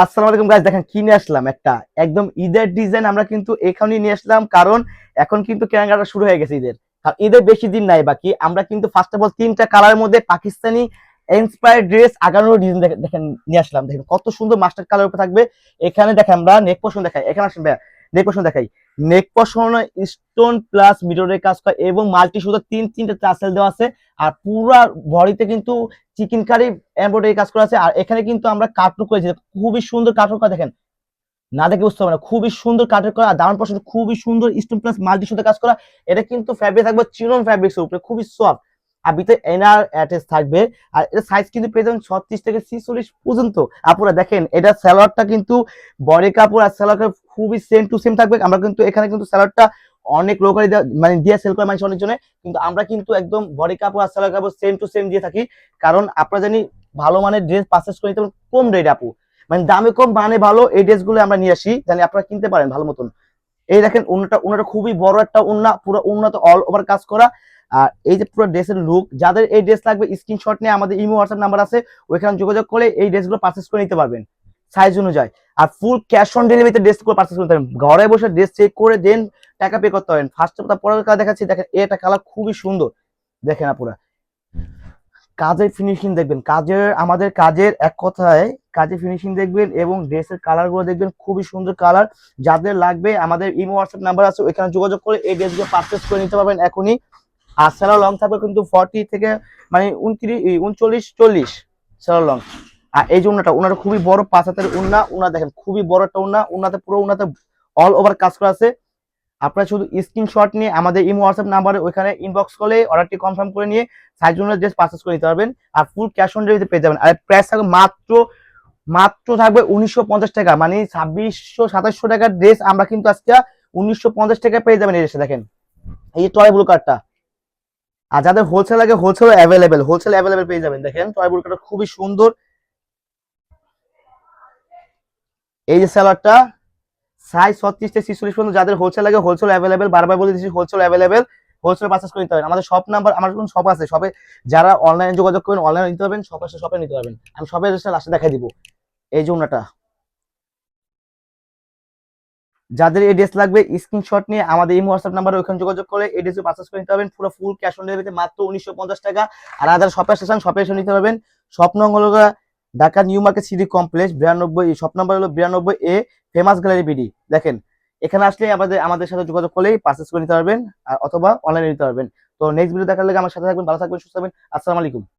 আসসালামু আলাইকুম গাইস দেখেন কি নিয়ে আসলাম একটা। একদম ঈদের ডিজাইন আমরা কিন্তু এখানে নিয়ে আসলাম, কারণ এখন কিন্তু কেনাকাটা শুরু হয়ে গেছে ঈদের। কারণ ঈদের বেশি দিন নাই বাকি। আমরা কিন্তু ফার্স্ট অফ অল তিনটা কালারের মধ্যে পাকিস্তানি ইন্সপায়ার ড্রেস আগানোর ডিজাইন দেখেন নিয়ে আসলাম। দেখেন কত সুন্দর মাস্টার কালার উপরে থাকবে। এখানে দেখেন আমরা নেক পোষণ দেখাই। এখানে আসেন ভাইয়া। নেক পোষণ দেখাই। নেক পোষণ স্টোন প্লাস মিডরের কাজ করা এবং মাল্টি সুতার তিন, তিনটা টাসেল দেওয়া আছে। আর পুরা বডিতে কিন্তু চিকেন কারি এমব্রয়ডারি কাজ করা আছে। আর এখানে কিন্তু আমরা কাটলুক করেছি। খুবই সুন্দর কাটলুক করা, দেখেন। না দেখে বুঝতে পারবে খুবই সুন্দর কাটলুক করা। দামান পছন্দ খুবই সুন্দর স্টোন প্লাস মাল্টি সুতো কাজ করা। এটা কিন্তু ফ্যাব্রিক থাকবে চিরন ফ্যাব্রিক্স উপরে। খুবই সফট আর ভিতরে এনার অ্যাটাচ থাকবে। আর সাইজ কিন্তু পেয়ে যাবেন ছত্রিশ থেকে ছিচল্লিশ পর্যন্ত। আপুরা দেখেন, এটা স্যালোয়ারটা কিন্তু কাপড় আর স্যালোয়ার খুবই সেম টু সেম থাকবে। আমরা কিন্তু এখানে কিন্তু স্যালোয়ারটা অনেক লোকালি মানে দিয়ে সেল করে মানুষ অনেকজনে। কিন্তু আমরা কিন্তু একদম বডি কাপড় আর সালোয়ার কাপড় সেম টু সেম দিয়ে থাকি। কারণ আপনারা জানি, ভালো মানের ড্রেস পারচেস করে নিতে কম রেট আপু। মানে দামে কম মানে ভালো এই ড্রেসগুলো আমরা নিয়ে আসি। জানি আপনারা কিনতে পারেন ভালো মতন। এই দেখেন, উন্নটা উন্নটা খুবই বড় একটা উন্না। পুরো উন্নত অল ওভার কাজ করা। আর এই যে পুরো ড্রেসের লুক যাদের এই ড্রেস লাগবে স্ক্রিনশট নিয়ে আমাদের ইমো হোয়াটসঅ্যাপ নাম্বার আছে, ওইখানে যোগাযোগ করে এই ড্রেসগুলো পারচেস করে নিতে পারবেন সাইজ অনুযায়ী। আর ফুল ক্যাশ অন ডেলিভারিতে ড্রেসগুলো পারচেস করতে পারবেন। ঘরে বসে ড্রেস চেক করে দেন, টাকা পে করতে পারেন। ফার্স্ট অফ পরের কাজ দেখাচ্ছি, দেখেন, এটা কালার খুবই সুন্দর। দেখেন আপনারা। কাজের ফিনিশিং দেখবেন। কাজের, আমাদের কাজের এক কথায়, কাজের ফিনিশিং দেখবেন এবং ড্রেসের কালারগুলো দেখবেন, খুবই সুন্দর কালার যাদের লাগবে, আমাদের ইমো হোয়াটসঅ্যাপ নাম্বার আছে, ওইখানে যোগাযোগ করে এই ড্রেসগুলো পারচেস করে নিতে পারবেন এখনই। আর লং থাকবে কিন্তু ফর্টি থেকে মানে উনত্রিশ উনচল্লিশ, চল্লিশ সেলার লং আর এই যে উন্নাটা উনাটা খুবই বড় পাঁচ হাতের উন্না উনা দেখেন, খুবই বড় একটা উন্না, উন্নাতে পুরো উন্নাতে অল ওভার কাজ করা আছে। আপনারা শুধু স্ক্রিনশট নিয়ে আমাদের ইমো হোয়াটসঅ্যাপ নাম্বারে ওইখানে ইনবক্স করলে অর্ডারটি কনফার্ম করে নিয়ে সাইজ অনুযায়ী ড্রেস পারচেস করে নিতে পারবেন। আর ফুল ক্যাশ অন ডেলিভারিতে পেয়ে যাবেন। আর প্রাইস থাকবে মাত্র মাত্র থাকবে উনিশশো পঞ্চাশ টাকা। মানে ছাব্বিশশো, সাতাশশো টাকার ড্রেস আমরা কিন্তু আজকে উনিশশো পঞ্চাশ টাকা পেয়ে যাবেন এই ড্রেসে দেখেন। এই টয় ব্লু কার্ডটা আর যাদের হোলসেল লাগে হোলসেল অ্যাভেলেবেল হোলসেল অ্যাভেলেবেল পেয়ে যাবেন। দেখেন টয় ব্লু কার্ডটা খুবই সুন্দর। এই যে স্যালাডটা সাইজ ছত্রিশ থেকে ছিচল্লিশ পর্যন্ত যাদের হোলসেল লাগে হোলসেল অ্যাভেলেবেল বারবার বলে দিচ্ছি হোলসেল অ্যাভেলেবেল হোলসেল পারচেস করে নিতে পারেন। আমাদের শপ নাম্বার আমার কোন শপ আছে শপে যারা অনলাইনে যোগাযোগ করবেন অনলাইনে নিতে পারবেন শপে শপে নিতে পারবেন। আমি শপে লাস্টে দেখাই দিব। এই যে ওনাটা। যাদের এই ড্রেস লাগবে স্ক্রিনশট নিয়ে আমাদের এই হোয়াটসঅ্যাপ নাম্বারে ওখানে যোগাযোগ করে এই ড্রেস পারচেস করে নিতে পারবেন। পুরো ফুল ক্যাশ অন ডেলিভারিতে মাত্র উনিশশো পঞ্চাশ টাকা। আর আদার শপে স্টেশন শপে এসে নিতে পারবেন। স্বপ্ন হলো Dhaka New Market City complex, বিরানব্বই শপ নাম্বার হলো বিরানব্বই এ ফেমাস গ্যালারি বিডি দেখেন, এখানে আসলে আমাদের আমাদের সাথে যোগাযোগ করলেই পারচেস করে নিতে পারবেন, আর অথবা অনলাইনে নিতে পারবেন। তো নেক্সট ভিডিও দেখার লাগে আমার সাথে থাকবেন, ভালো থাকবেন, সুস্থ থাকবেন। আসসালামু আলাইকুম।